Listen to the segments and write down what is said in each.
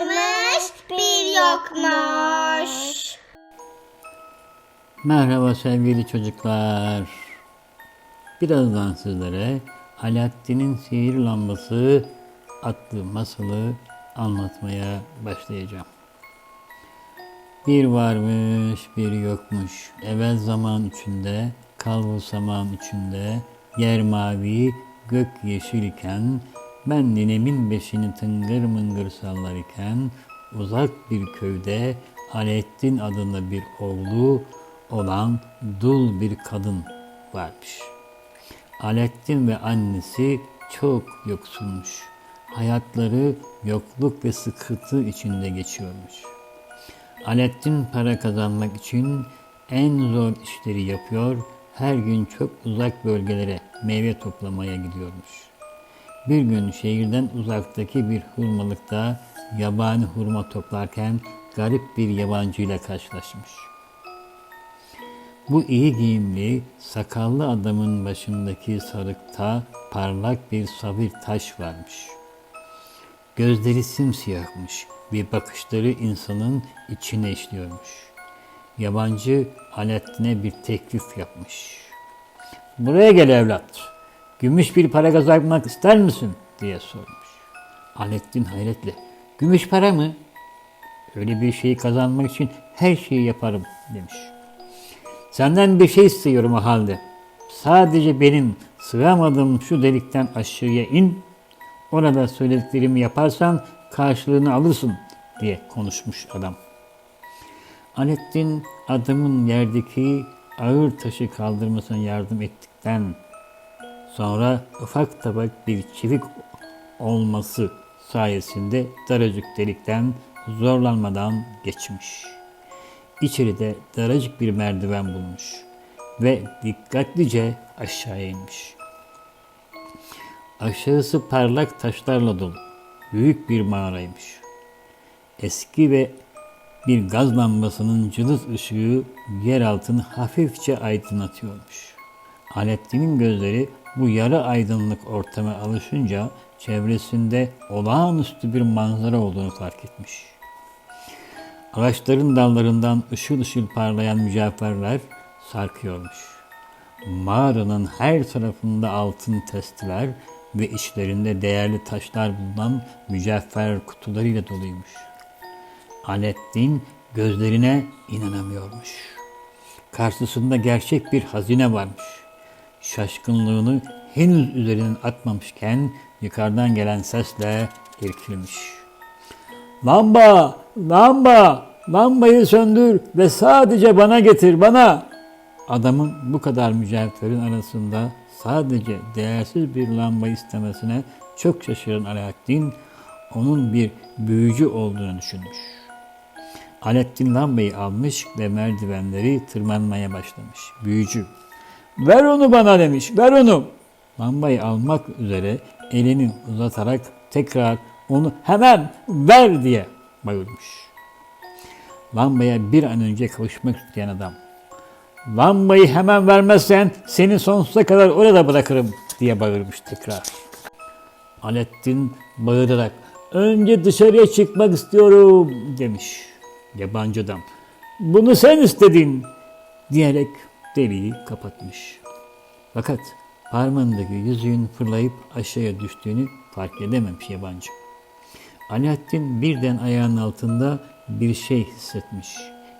varmış, bir yokmuş. Merhaba sevgili çocuklar. Birazdan sizlere Alaaddin'in sihir lambası adlı masalı anlatmaya başlayacağım. Bir varmış, bir yokmuş. Evvel zaman içinde, kalbur zaman içinde, yer mavi, gök yeşil iken, ben ninemin beşini tıngır mıngır sallar iken, uzak bir köyde Alaaddin adında bir oğlu olan dul bir kadın varmış. Alaaddin ve annesi çok yoksulmuş. Hayatları yokluk ve sıkıntı içinde geçiyormuş. Alaaddin para kazanmak için en zor işleri yapıyor, her gün çok uzak bölgelere meyve toplamaya gidiyormuş. Bir gün şehirden uzaktaki bir hurmalıkta yabani hurma toplarken garip bir yabancıyla karşılaşmış. Bu iyi giyimli, sakallı adamın başındaki sarıkta parlak bir sabir taş varmış. Gözleri simsiyahmış ve bakışları insanın içine işliyormuş. Yabancı Alaaddin'e bir teklif yapmış. Buraya gel evlat. Gümüş bir para kazanmak ister misin? diye sormuş. Alaaddin hayretle. Gümüş para mı? Öyle bir şeyi kazanmak için her şeyi yaparım demiş. Senden bir şey istiyorum o halde. Sadece benim sığamadığım şu delikten aşağıya in. Orada söylediklerimi yaparsan karşılığını alırsın diye konuşmuş adam. Alettin adamın yerdeki ağır taşı kaldırmasına yardım ettikten sonra ufak tabak bir çivik olması sayesinde daracık delikten zorlanmadan geçmiş. İçeride daracık bir merdiven bulmuş ve dikkatlice aşağı inmiş. Aşağısı parlak taşlarla dolu. Büyük bir mağaraymış. Eski ve bir gaz lambasının cılız ışığı yer altını hafifçe aydınlatıyormuş. Alettin'in gözleri bu yarı aydınlık ortama alışınca çevresinde olağanüstü bir manzara olduğunu fark etmiş. Ağaçların dallarından ışıl ışıl parlayan mücevherler sarkıyormuş. Mağaranın her tarafında altın testiler ve içlerinde değerli taşlar bulunan mücevher kutularıyla doluymuş. Alettin gözlerine inanamıyormuş. Karşısında gerçek bir hazine varmış. Şaşkınlığını henüz üzerinden atmamışken yukarıdan gelen sesle irkilmiş. Lamba, lamba, lambayı söndür ve sadece bana getir, bana. Adamın bu kadar mücevherin arasında sadece değersiz bir lamba istemesine çok şaşıran Alaaddin, onun bir büyücü olduğunu düşünmüş. Alaaddin lambayı almış ve merdivenleri tırmanmaya başlamış. Büyücü, ver onu bana demiş, ver onu. Lambayı almak üzere elini uzatarak tekrar onu hemen ver diye bağırmış. Lambaya bir an önce kavuşmak isteyen adam. Lambayı hemen vermezsen seni sonsuza kadar orada bırakırım diye bağırmış tekrar. Alettin bağırarak önce dışarıya çıkmak istiyorum demiş yabancı adam. Bunu sen istedin diyerek deliği kapatmış. Fakat parmağındaki yüzüğün fırlayıp aşağıya düştüğünü fark edememiş yabancı. Alaaddin birden ayağının altında bir şey hissetmiş.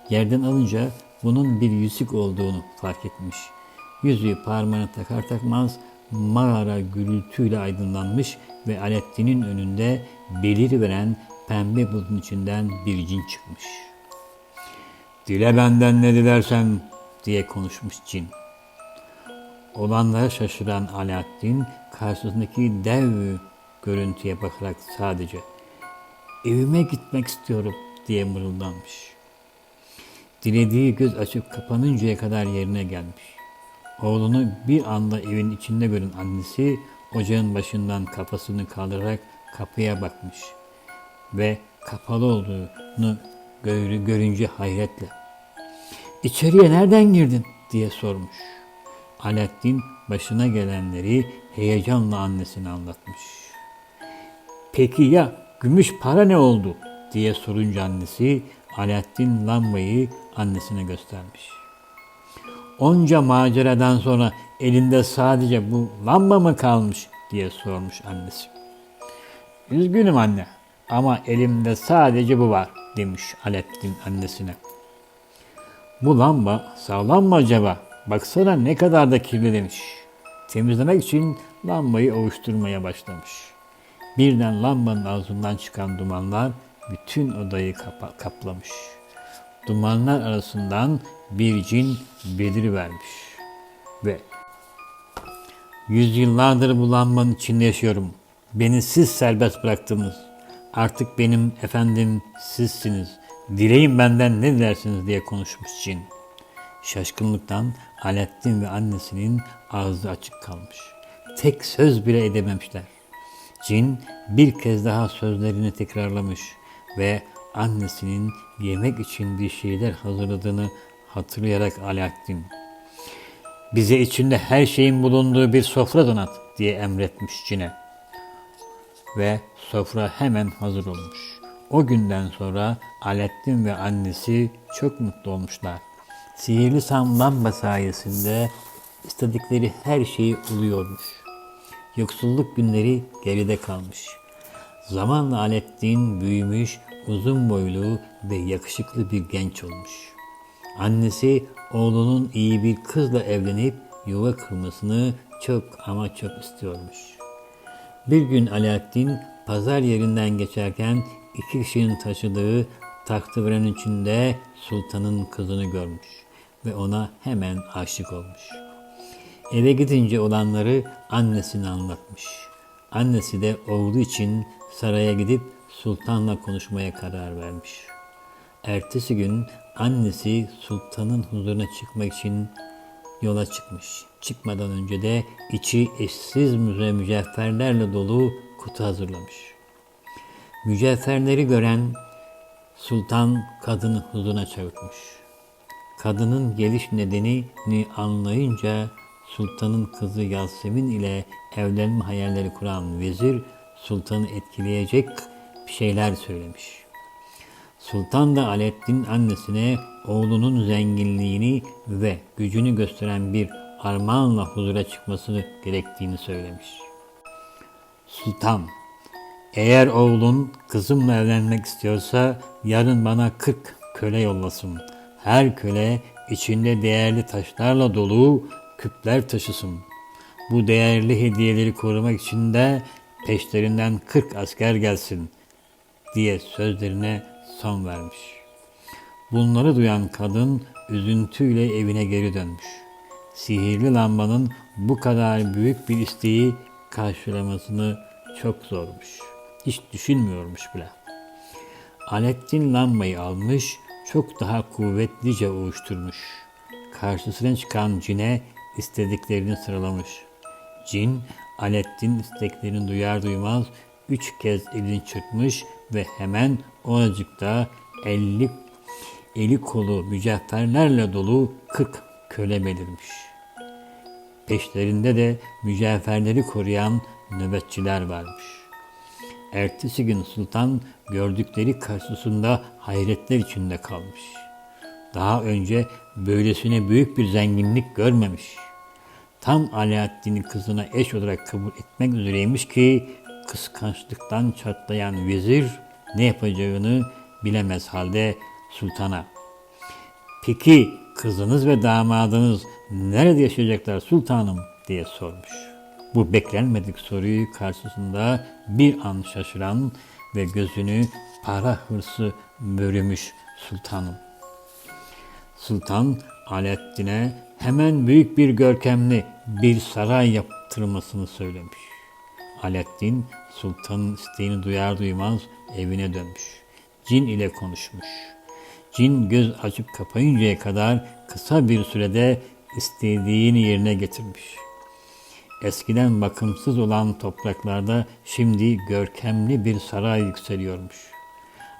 Yerden alınca bunun bir yüzük olduğunu fark etmiş. Yüzüğü parmağına takar takmaz mağara gürültüyle aydınlanmış ve Alaaddin'in önünde belir veren pembe bulutun içinden bir cin çıkmış. Dile benden ne dilersen diye konuşmuş cin. Olanlara şaşıran Alaaddin karşısındaki dev görüntüye bakarak sadece evime gitmek istiyorum diye mırıldanmış. Dilediği göz açıp kapanıncaya kadar yerine gelmiş. Oğlunu bir anda evin içinde gören annesi ocağın başından kafasını kaldırarak kapıya bakmış ve kapalı olduğunu görü- görünce hayretle İçeriye nereden girdin diye sormuş. Alaaddin başına gelenleri heyecanla annesine anlatmış. Peki ya gümüş para ne oldu diye sorunca annesi Alaaddin lambayı annesine göstermiş. Onca maceradan sonra elinde sadece bu lamba mı kalmış diye sormuş annesi. Üzgünüm anne ama elimde sadece bu var demiş Alaaddin annesine. Bu lamba sağlam mı acaba? Baksana ne kadar da kirli demiş. Temizlemek için lambayı ovuşturmaya başlamış. Birden lambanın ağzından çıkan dumanlar bütün odayı kapa- kaplamış. Dumanlar arasından bir cin belirivermiş. Ve Yüzyıllardır bu lambanın içinde yaşıyorum. Beni siz serbest bıraktınız. Artık benim efendim sizsiniz. Dileyin benden ne dilersiniz diye konuşmuş cin. Şaşkınlıktan Alaaddin ve annesinin ağzı açık kalmış. Tek söz bile edememişler. Cin bir kez daha sözlerini tekrarlamış ve annesinin yemek için bir şeyler hazırladığını hatırlayarak Alaaddin bize içinde her şeyin bulunduğu bir sofra donat diye emretmiş cine. Ve sofra hemen hazır olmuş. O günden sonra Alaaddin ve annesi çok mutlu olmuşlar. Sihirli sam lamba sayesinde istedikleri her şeyi oluyormuş. Yoksulluk günleri geride kalmış. Zamanla Alaaddin büyümüş, uzun boylu ve yakışıklı bir genç olmuş. Annesi oğlunun iyi bir kızla evlenip yuva kurmasını çok ama çok istiyormuş. Bir gün Alaaddin pazar yerinden geçerken iki kişinin taşıdığı tahtı içinde sultanın kızını görmüş ve ona hemen aşık olmuş. Eve gidince olanları annesine anlatmış. Annesi de oğlu için saraya gidip sultanla konuşmaya karar vermiş. Ertesi gün annesi sultanın huzuruna çıkmak için yola çıkmış. Çıkmadan önce de içi eşsiz müze mücevherlerle dolu kutu hazırlamış. Mücevherleri gören sultan kadını huzuruna çağırmış. Kadının geliş nedenini anlayınca sultanın kızı Yasemin ile evlenme hayalleri kuran vezir sultanı etkileyecek bir şeyler söylemiş. Sultan da Alaaddin annesine oğlunun zenginliğini ve gücünü gösteren bir armağanla huzura çıkması gerektiğini söylemiş. Sultan, eğer oğlun kızımla evlenmek istiyorsa yarın bana 40 köle yollasın. Her köle içinde değerli taşlarla dolu küpler taşısın. Bu değerli hediyeleri korumak için de peşlerinden 40 asker gelsin diye sözlerine son vermiş. Bunları duyan kadın üzüntüyle evine geri dönmüş. Sihirli lambanın bu kadar büyük bir isteği karşılamasını çok zormuş. Hiç düşünmüyormuş bile. Alettin lambayı almış, çok daha kuvvetlice uyuşturmuş. Karşısına çıkan cine istediklerini sıralamış. Cin, Alettin isteklerini duyar duymaz üç kez elini çırpmış ve hemen oracıkta elli, eli kolu mücevherlerle dolu kırk köle belirmiş. Peşlerinde de mücevherleri koruyan nöbetçiler varmış. Ertesi gün sultan gördükleri karşısında hayretler içinde kalmış. Daha önce böylesine büyük bir zenginlik görmemiş. Tam Alaaddin'i kızına eş olarak kabul etmek üzereymiş ki kıskançlıktan çatlayan vezir ne yapacağını bilemez halde sultana. Peki kızınız ve damadınız nerede yaşayacaklar sultanım diye sormuş. Bu beklenmedik soruyu karşısında bir an şaşıran ve gözünü para hırsı bürümüş sultanım. Sultan Alaaddin'e hemen büyük bir görkemli bir saray yaptırmasını söylemiş. Alaaddin sultanın isteğini duyar duymaz evine dönmüş. Cin ile konuşmuş. Cin göz açıp kapayıncaya kadar kısa bir sürede istediğini yerine getirmiş. Eskiden bakımsız olan topraklarda şimdi görkemli bir saray yükseliyormuş.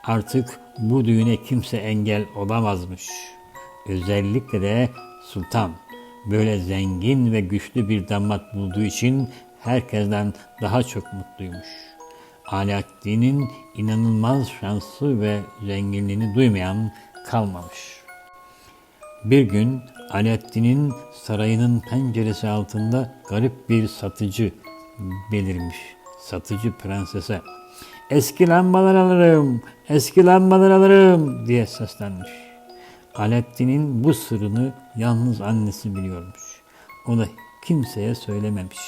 Artık bu düğüne kimse engel olamazmış. Özellikle de sultan böyle zengin ve güçlü bir damat bulduğu için herkesten daha çok mutluymuş. Alaaddin'in inanılmaz şansı ve zenginliğini duymayan kalmamış. Bir gün Alaaddin'in sarayının penceresi altında garip bir satıcı belirmiş. Satıcı prensese. Eski lambalar alırım, eski lambalar alırım diye seslenmiş. Alaaddin'in bu sırrını yalnız annesi biliyormuş. O da kimseye söylememiş.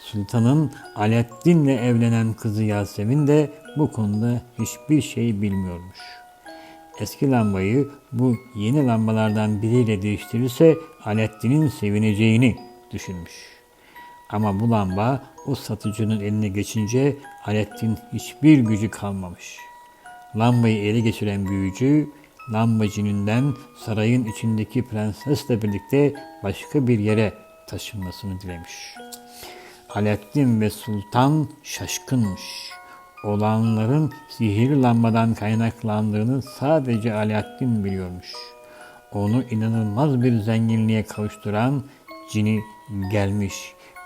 Sultanın Alaaddin'le evlenen kızı Yasemin de bu konuda hiçbir şey bilmiyormuş. Eski lambayı bu yeni lambalardan biriyle değiştirirse Alaaddin'in sevineceğini düşünmüş. Ama bu lamba o satıcının eline geçince Alaaddin hiçbir gücü kalmamış. Lambayı ele geçiren büyücü lambacınından sarayın içindeki prensesle birlikte başka bir yere taşınmasını dilemiş. Alaaddin ve Sultan şaşkınmış. Olanların sihirli lambadan kaynaklandığını sadece Alaaddin biliyormuş. Onu inanılmaz bir zenginliğe kavuşturan cini gelmiş.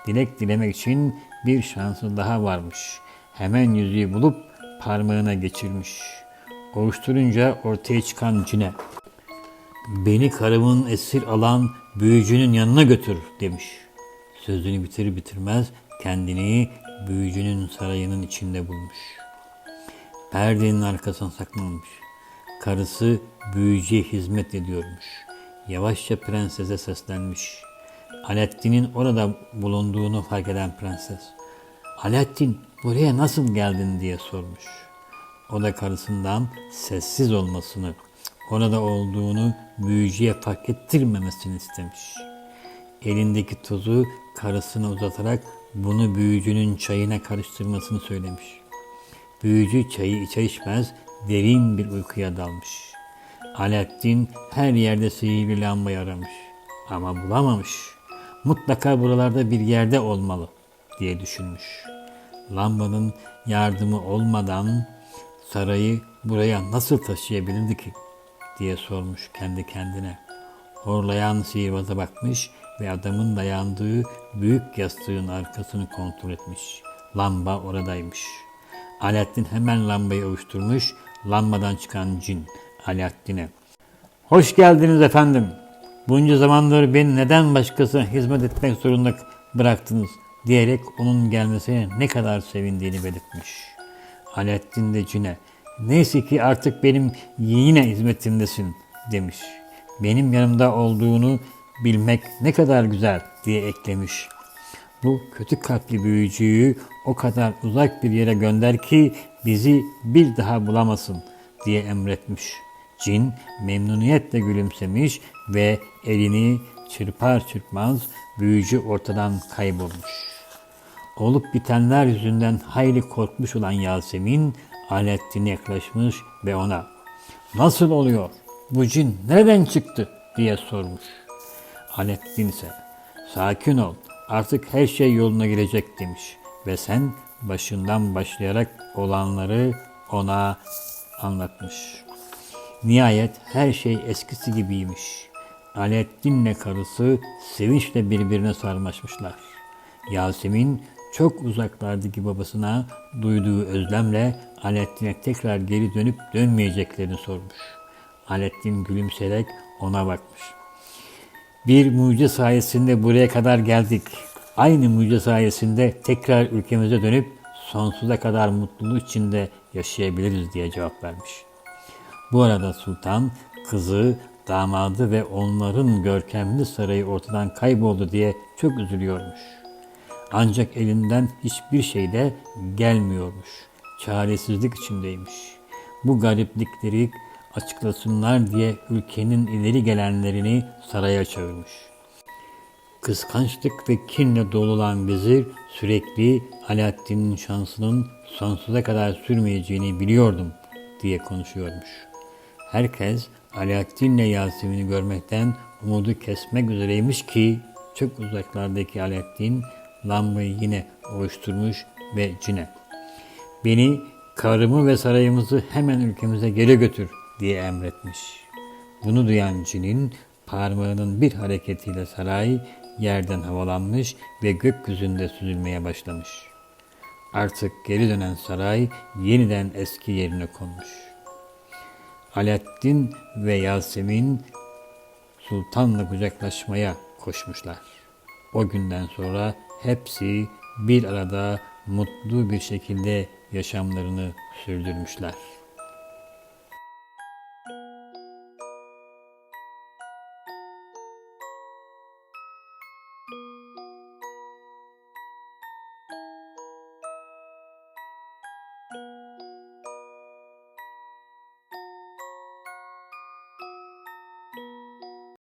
Dilek dilemek için bir şansı daha varmış. Hemen yüzüğü bulup parmağına geçirmiş. Ovuşturunca ortaya çıkan cine. Beni karımın esir alan büyücünün yanına götür demiş. Sözünü bitirir bitirmez kendini büyücünün sarayının içinde bulmuş. Perdenin arkasına saklanmış. Karısı büyücüye hizmet ediyormuş. Yavaşça prensese seslenmiş. Alaaddin'in orada bulunduğunu fark eden prenses. Alaaddin buraya nasıl geldin diye sormuş. O da karısından sessiz olmasını, orada olduğunu büyücüye fark ettirmemesini istemiş. Elindeki tozu karısına uzatarak bunu büyücünün çayına karıştırmasını söylemiş. Büyücü çayı içer içmez derin bir uykuya dalmış. Alaaddin her yerde sihirli lambayı aramış ama bulamamış. Mutlaka buralarda bir yerde olmalı diye düşünmüş. Lambanın yardımı olmadan sarayı buraya nasıl taşıyabilirdi ki diye sormuş kendi kendine. Horlayan sihirbaza bakmış ve adamın dayandığı büyük yastığın arkasını kontrol etmiş. Lamba oradaymış. Alaaddin hemen lambayı ovuşturmuş. Lambadan çıkan cin Alaaddin'e. Hoş geldiniz efendim. Bunca zamandır beni neden başkasına hizmet etmek zorunda bıraktınız diyerek onun gelmesine ne kadar sevindiğini belirtmiş. Alaaddin de cine neyse ki artık benim yine hizmetimdesin demiş. Benim yanımda olduğunu bilmek ne kadar güzel diye eklemiş. Bu kötü kalpli büyücüyü o kadar uzak bir yere gönder ki bizi bir daha bulamasın diye emretmiş. Cin memnuniyetle gülümsemiş ve elini çırpar çırpmaz büyücü ortadan kaybolmuş. Olup bitenler yüzünden hayli korkmuş olan Yasemin Alaaddin'e yaklaşmış ve ona ''Nasıl oluyor? Bu cin nereden çıktı?'' diye sormuş. Alaaddin ise ''Sakin ol, artık her şey yoluna girecek.'' demiş ve sen başından başlayarak olanları ona anlatmış. Nihayet her şey eskisi gibiymiş. Alaaddin'le karısı sevinçle birbirine sarmaşmışlar. Yasemin çok uzaklardaki babasına duyduğu özlemle Alaaddin'e tekrar geri dönüp dönmeyeceklerini sormuş. Alaaddin gülümseyerek ona bakmış. Bir mucize sayesinde buraya kadar geldik. Aynı mucize sayesinde tekrar ülkemize dönüp sonsuza kadar mutluluk içinde yaşayabiliriz diye cevap vermiş. Bu arada sultan kızı, damadı ve onların görkemli sarayı ortadan kayboldu diye çok üzülüyormuş. Ancak elinden hiçbir şey de gelmiyormuş. Çaresizlik içindeymiş. Bu gariplikleri açıklasınlar diye ülkenin ileri gelenlerini saraya çağırmış. Kıskançlık ve kinle dolu olan vezir sürekli Alaaddin'in şansının sonsuza kadar sürmeyeceğini biliyordum diye konuşuyormuş. Herkes Alaaddin'le Yasemin'i görmekten umudu kesmek üzereymiş ki çok uzaklardaki Alaaddin lambayı yine oluşturmuş ve cine. Beni, karımı ve sarayımızı hemen ülkemize geri götür diye emretmiş. Bunu duyan cinin parmağının bir hareketiyle saray yerden havalanmış ve gökyüzünde süzülmeye başlamış. Artık geri dönen saray yeniden eski yerine konmuş. Alaaddin ve Yasemin sultanla kucaklaşmaya koşmuşlar. O günden sonra hepsi bir arada mutlu bir şekilde yaşamlarını sürdürmüşler.